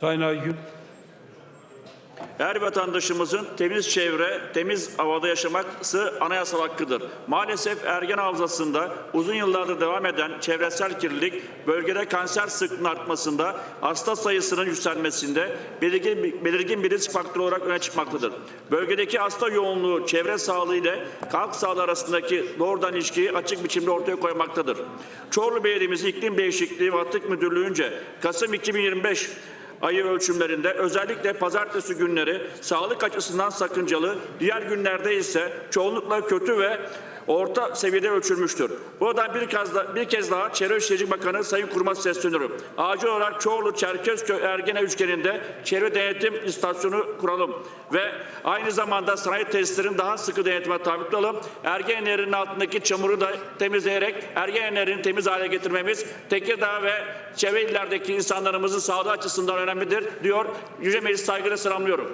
Sayın Aygün. Her vatandaşımızın temiz çevre, temiz havada yaşaması anayasal hakkıdır. Maalesef ergen havzasında uzun yıllardır devam eden çevresel kirlilik bölgede kanser sıklığının artmasında, hasta sayısının yükselmesinde belirgin, belirgin bir risk faktörü olarak öne çıkmaktadır. Bölgedeki hasta yoğunluğu çevre sağlığı ile halk sağlığı arasındaki doğrudan ilişkiyi açık biçimde ortaya koymaktadır. Çorlu Belediye'miz İklim Değişikliği ve Atık Müdürlüğü'nce Kasım 2025 ayı ölçümlerinde özellikle pazartesi günleri sağlık açısından sakıncalı, diğer günlerde ise çoğunlukla kötü ve orta seviyede ölçülmüştür. Buradan bir kez, daha, bir kez daha Çevre Şehircilik Bakanı Sayın Kurum'a sesleniyorum. Acil olarak Çorlu Çerkezköy Ergene üçgeninde çevre denetim istasyonu kuralım ve aynı zamanda sanayi tesislerin daha sıkı denetime tabi tutalım. Ergene altındaki çamuru da temizleyerek Ergene temiz hale getirmemiz Tekirdağ ve çevre illerdeki insanlarımızın sağlığı açısından önemlidir diyor. Yüce Meclis saygıyla selamlıyorum.